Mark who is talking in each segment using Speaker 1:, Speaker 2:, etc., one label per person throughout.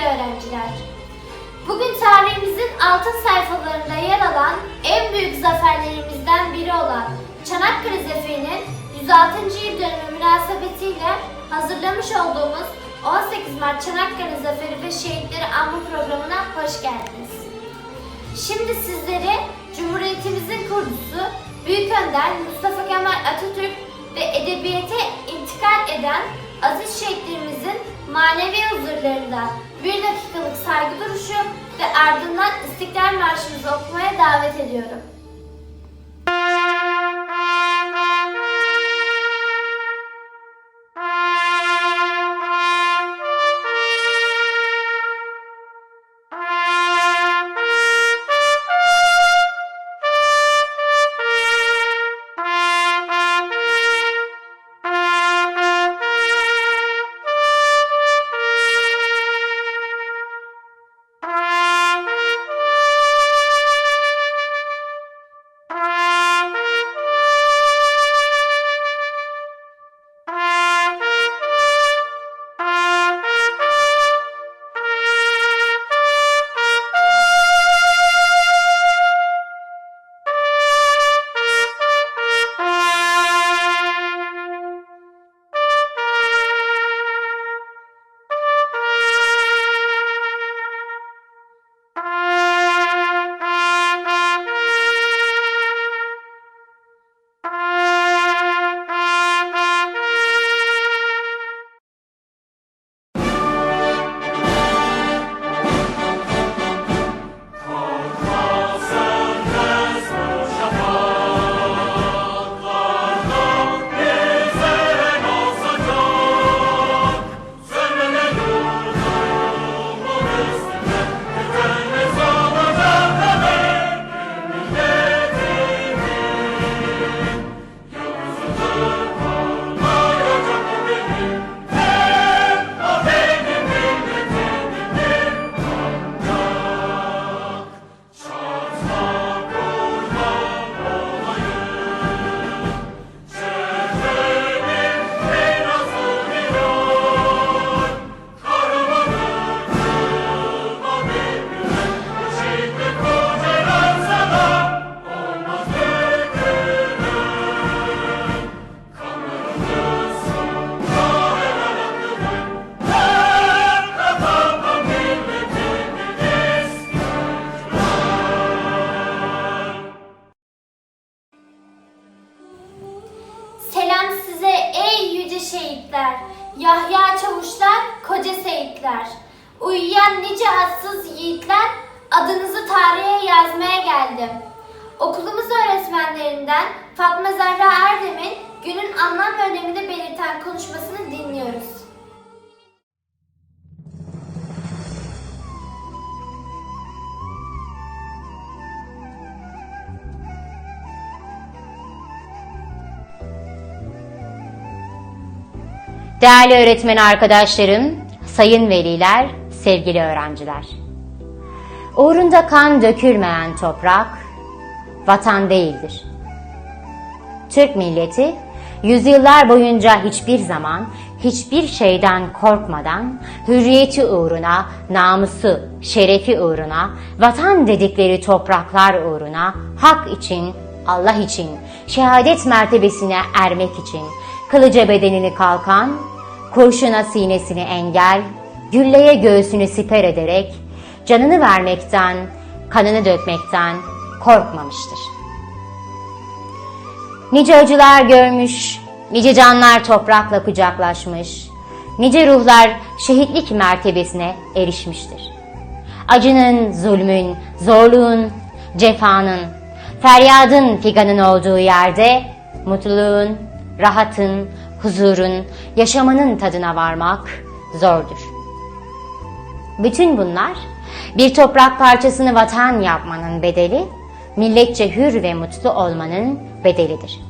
Speaker 1: sevgili öğrenciler. Bugün tarihimizin altın sayfalarında yer alan en büyük zaferlerimizden biri olan Çanakkale Zaferi'nin 106. yıl dönümü münasebetiyle hazırlamış olduğumuz 18 Mart Çanakkale Zaferi ve Şehitleri Anma programına hoş geldiniz. Şimdi sizlere Cumhuriyetimizin kurucusu Büyük Önder Mustafa Kemal Atatürk ve edebiyete intikal eden aziz şehitlerimizin manevi huzurlarında bir dakikalık saygı duruşu ve ardından İstiklal Marşımızı okumaya davet ediyorum. Yüce şehitler, Yahya çavuşlar, koca seyitler. Uyuyan nice hassız yiğitler, adınızı tarihe yazmaya geldim. Okulumuz öğretmenlerinden Fatma Zahra Erdem'in günün anlam ve önemini belirten konuşmasını
Speaker 2: Değerli öğretmen arkadaşlarım, sayın veliler, sevgili öğrenciler. Uğrunda kan dökülmeyen toprak, vatan değildir. Türk milleti, yüzyıllar boyunca hiçbir zaman, hiçbir şeyden korkmadan, hürriyeti uğruna, namusu, şerefi uğruna, vatan dedikleri topraklar uğruna, hak için, Allah için, şehadet mertebesine ermek için, kılıca bedenini kalkan, kurşuna sinesini engel, gülleye göğsünü siper ederek, canını vermekten, kanını dökmekten korkmamıştır. Nice acılar görmüş, nice canlar toprakla kucaklaşmış, nice ruhlar şehitlik mertebesine erişmiştir. Acının, zulmün, zorluğun, cefanın, feryadın figanın olduğu yerde mutluluğun, rahatın, huzurun, yaşamanın tadına varmak zordur. Bütün bunlar bir toprak parçasını vatan yapmanın bedeli, milletçe hür ve mutlu olmanın bedelidir.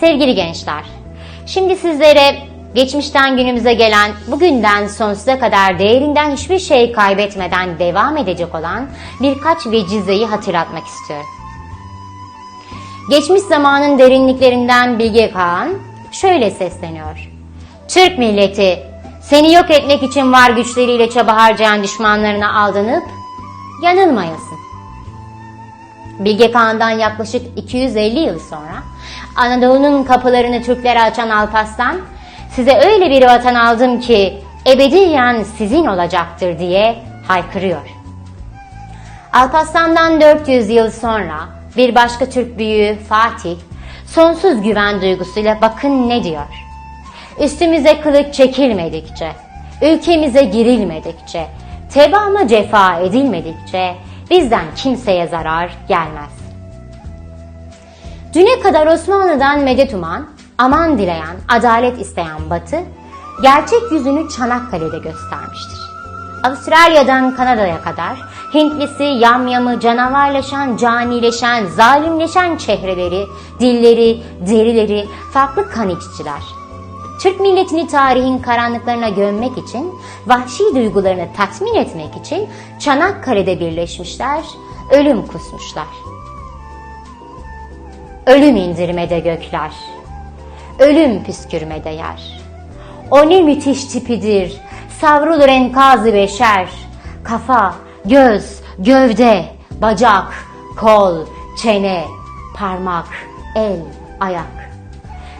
Speaker 2: Sevgili gençler, şimdi sizlere geçmişten günümüze gelen, bugünden sonsuza kadar değerinden hiçbir şey kaybetmeden devam edecek olan birkaç vecizeyi hatırlatmak istiyorum. Geçmiş zamanın derinliklerinden Bilge Kağan şöyle sesleniyor. Türk milleti seni yok etmek için var güçleriyle çaba harcayan düşmanlarına aldanıp yanılmayasın. Bilge Kağan'dan yaklaşık 250 yıl sonra Anadolu'nun kapılarını Türklere açan Alparslan size öyle bir vatan aldım ki ebediyen sizin olacaktır diye haykırıyor. Alparslan'dan 400 yıl sonra bir başka Türk büyüğü Fatih sonsuz güven duygusuyla bakın ne diyor. Üstümüze kılıç çekilmedikçe, ülkemize girilmedikçe, tebaana cefa edilmedikçe bizden kimseye zarar gelmez. Düne kadar Osmanlı'dan medet uman, aman dileyen, adalet isteyen Batı, gerçek yüzünü Çanakkale'de göstermiştir. Avustralya'dan Kanada'ya kadar Hintlisi, yamyamı, canavarlaşan, canileşen, zalimleşen çehreleri, dilleri, derileri, farklı kan içiciler. Türk milletini tarihin karanlıklarına gömmek için, vahşi duygularını tatmin etmek için Çanakkale'de birleşmişler, ölüm kusmuşlar. Ölüm indirmede gökler, ölüm püskürmede yer. O ne müthiş tipidir, savrulur enkazı beşer. Kafa, göz, gövde, bacak, kol, çene, parmak, el, ayak.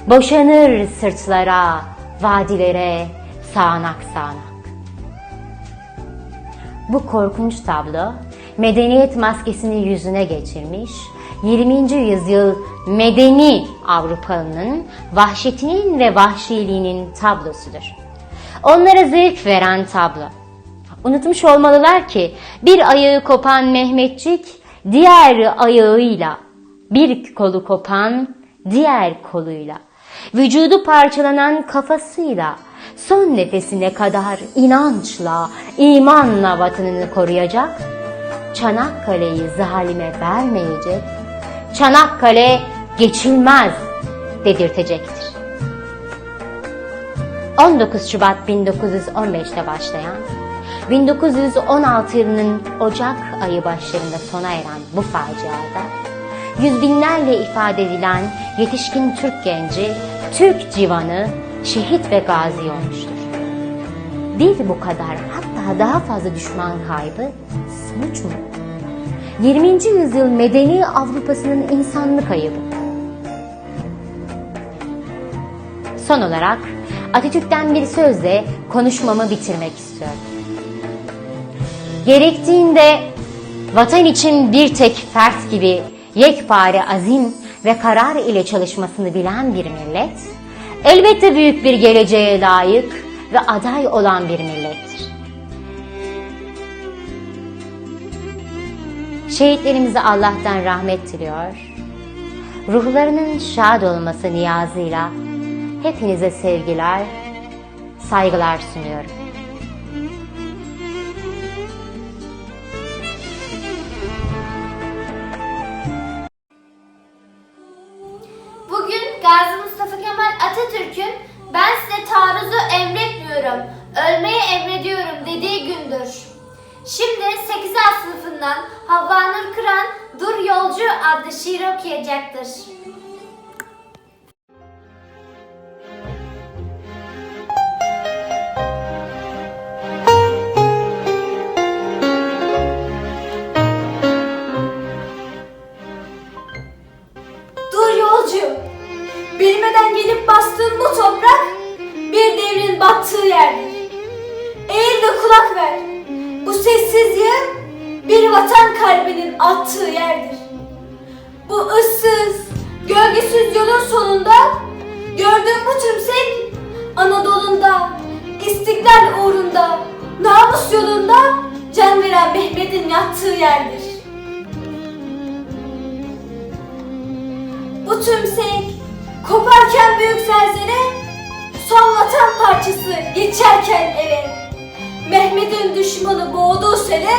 Speaker 2: Boşanır sırtlara, vadilere, sağanak sağanak. Bu korkunç tablo medeniyet maskesini yüzüne geçirmiş, 20. yüzyıl medeni Avrupa'nın vahşetinin ve vahşiliğinin tablosudur. Onlara zevk veren tablo. Unutmuş olmalılar ki bir ayağı kopan Mehmetçik diğer ayağıyla, bir kolu kopan diğer koluyla, vücudu parçalanan kafasıyla, son nefesine kadar inançla, imanla vatanını koruyacak, Çanakkale'yi zalime vermeyecek, Çanakkale geçilmez dedirtecektir. 19 Şubat 1915'te başlayan, 1916 yılının Ocak ayı başlarında sona eren bu faciada, yüz binlerle ifade edilen yetişkin Türk genci, Türk civanı, şehit ve gazi olmuştur. Bir bu kadar hatta daha fazla düşman kaybı sonuç mu? 20. yüzyıl medeni Avrupa'sının insanlık ayıbı. Son olarak Atatürk'ten bir sözle konuşmamı bitirmek istiyorum. Gerektiğinde vatan için bir tek fert gibi yekpare azim ve karar ile çalışmasını bilen bir millet, elbette büyük bir geleceğe layık ve aday olan bir millettir. Şehitlerimize Allah'tan rahmet diliyor. Ruhlarının şad olması niyazıyla hepinize sevgiler, saygılar sunuyorum.
Speaker 3: Düşmanı boğduğu sele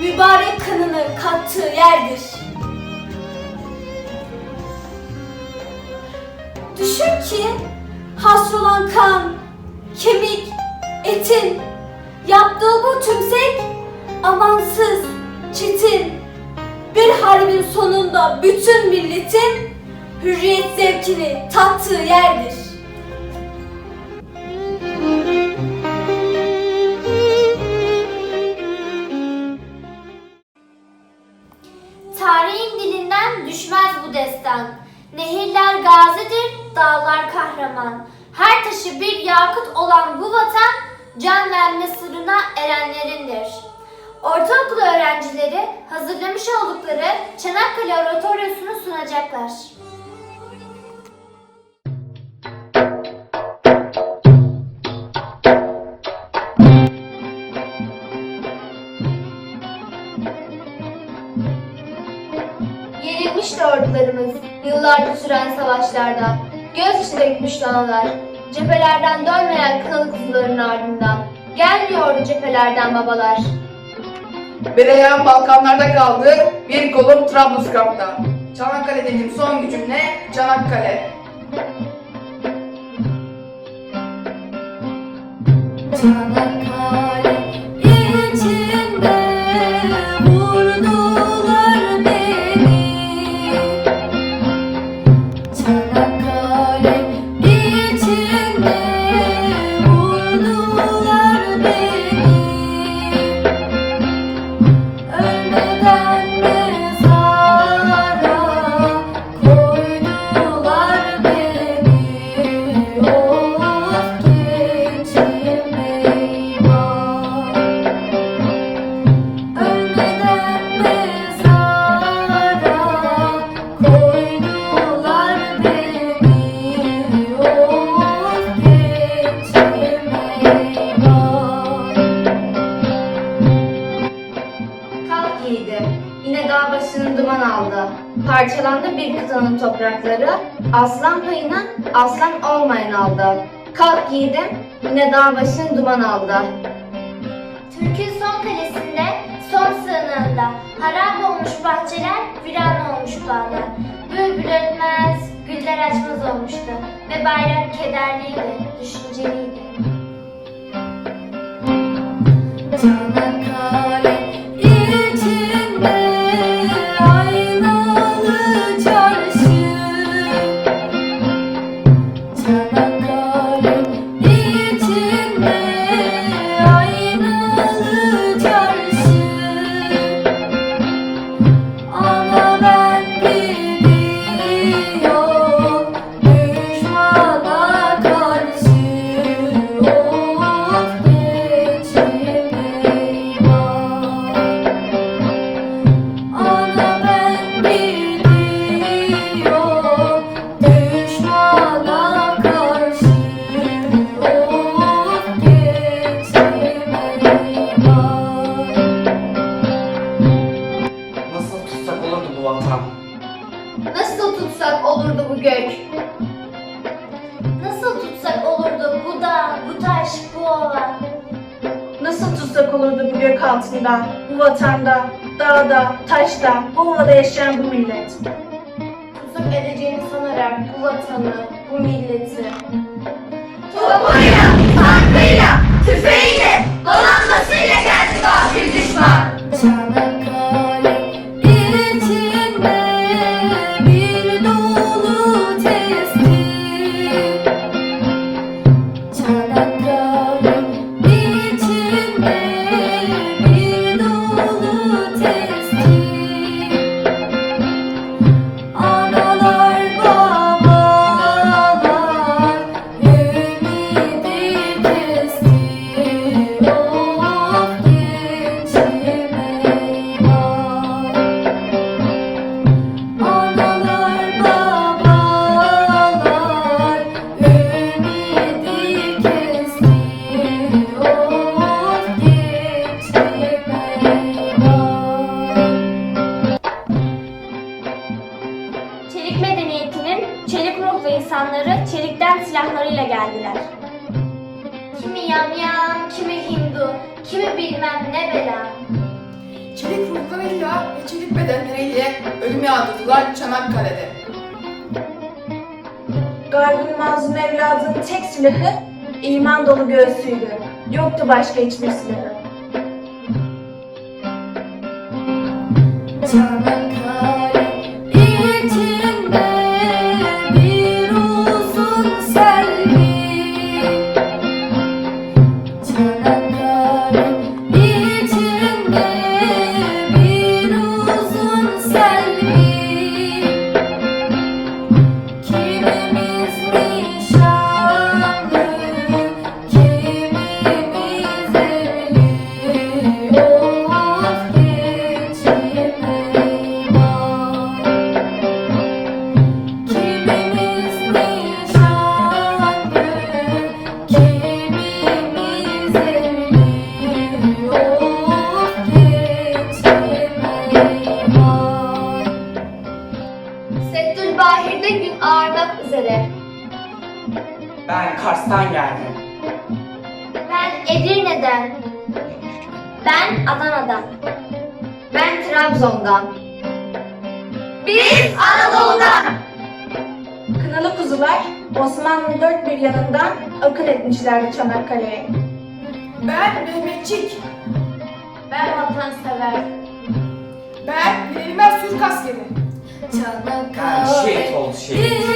Speaker 3: mübarek kanını kattığı yerdir. Düşün ki hasrolan kan, kemik, etin, yaptığı bu tümsek amansız, çetin, bir harbin sonunda bütün milletin hürriyet zevkini tattığı yerdir.
Speaker 1: Destan. Nehirler gazidir, dağlar kahraman. Her taşı bir yakıt olan bu vatan, can verme sırrına erenlerindir. Ortaokul öğrencileri hazırlamış oldukları Çanakkale Oratoryosunu sunacaklar.
Speaker 4: Yıllarca süren savaşlarda. Göz içinde gitmişti analar. Cephelerden dönmeyen kınalı kuzuların ardından. Gelmiyordu cephelerden babalar.
Speaker 5: Bir ayağım Balkanlarda kaldı, bir kolum Trablusgarp'ta. Çanakkale dediğim son gücüm ne? Çanakkale.
Speaker 3: Çanakkale
Speaker 4: Parçalandı bir kıtanın toprakları, aslan payına aslan olmayan aldı. Kalk yiğidim, yine dağ başını duman aldı.
Speaker 1: Türk'ün son kalesinde, son sığınağında harap olmuş bahçeler, viran olmuş bağlar. Bülbül ötmez, güller açmaz olmuştu ve bayrak kederliydi, düşünceliydi.
Speaker 3: Çanakkale içinde
Speaker 1: taş, bu ova?
Speaker 6: Nasıl tutsak olurdu bu gök altında, bu vatanda, dağda, taşta, bu ovada yaşayan bu millet.
Speaker 4: Tutsak edeceğini sanarak bu vatanı, bu milleti.
Speaker 6: Garbın mazlum evladının tek silahı iman dolu göğsüydü. Yoktu başka hiçbir silahı. Etmişlerdi Çanakkale'ye.
Speaker 5: Ben Mehmetçik.
Speaker 1: Ben vatansever.
Speaker 5: Ben Verilmez Türk askeri.
Speaker 7: Ben
Speaker 3: Çanakkale
Speaker 7: şehit ol şehit.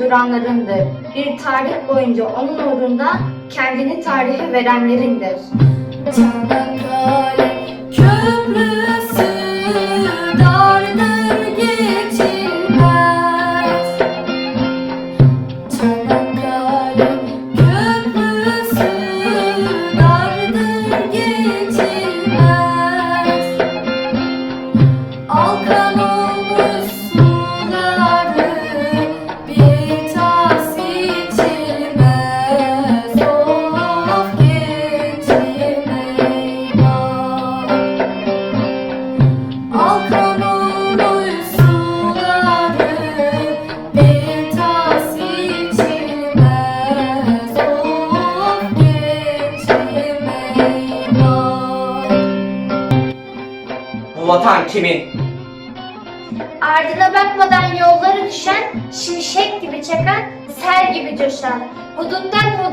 Speaker 4: Duranlarındır. Bir tarih boyunca onun uğrunda kendini tarihe verenlerindir.
Speaker 3: Köprüsü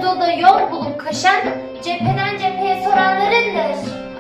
Speaker 1: hududa yol bulup kaşan, cepheden cepheye soranlarındır.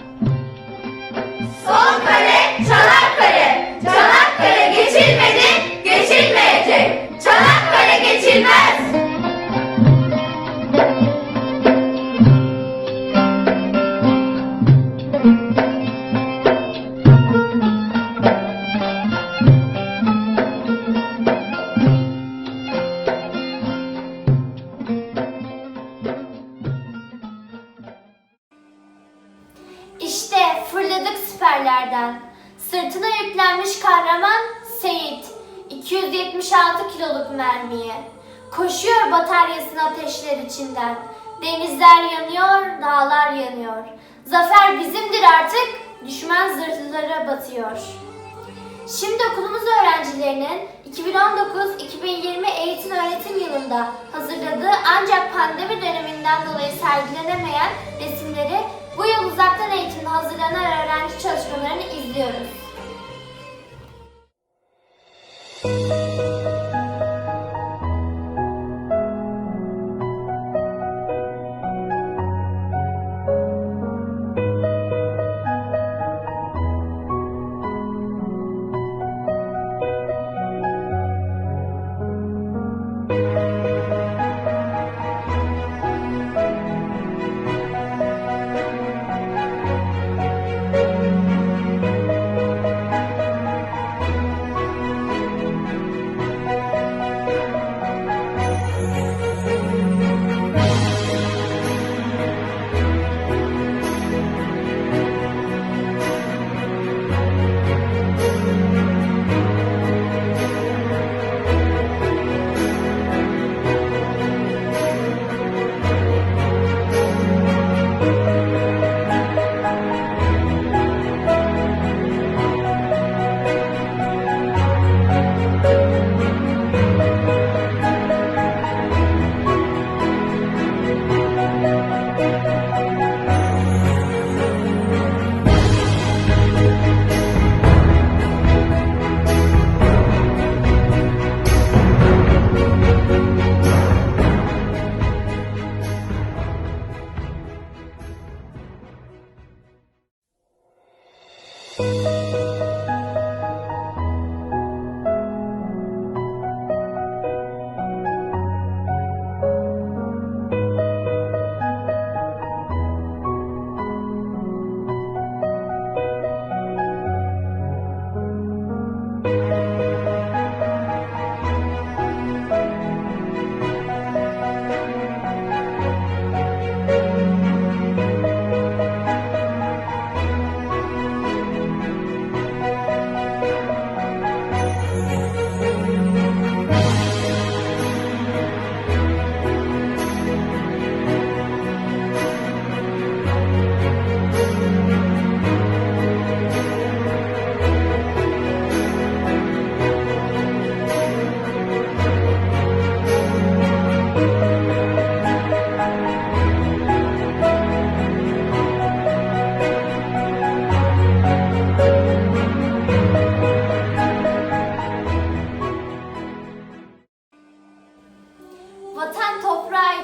Speaker 1: Ateşler içinden. Denizler yanıyor, dağlar yanıyor. Zafer bizimdir artık, düşman zırhlılara batıyor. Şimdi okulumuz öğrencilerinin 2019-2020 eğitim öğretim yılında hazırladığı ancak pandemi döneminden dolayı sergilenemeyen resimleri bu yıl uzaktan eğitimde hazırlanan öğrenci çalışmalarını izliyoruz.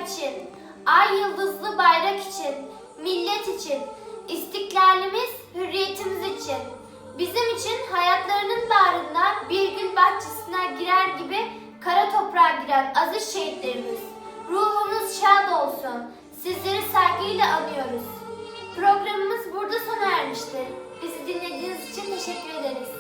Speaker 1: İçin, ay yıldızlı bayrak için, millet için, istiklalimiz, hürriyetimiz için, bizim için hayatlarının bağrına bir gül bahçesine girer gibi kara toprağa giren aziz şehitlerimiz. Ruhunuz şad olsun. Sizleri saygıyla anıyoruz. Programımız burada sona ermiştir. Bizi dinlediğiniz için teşekkür ederiz.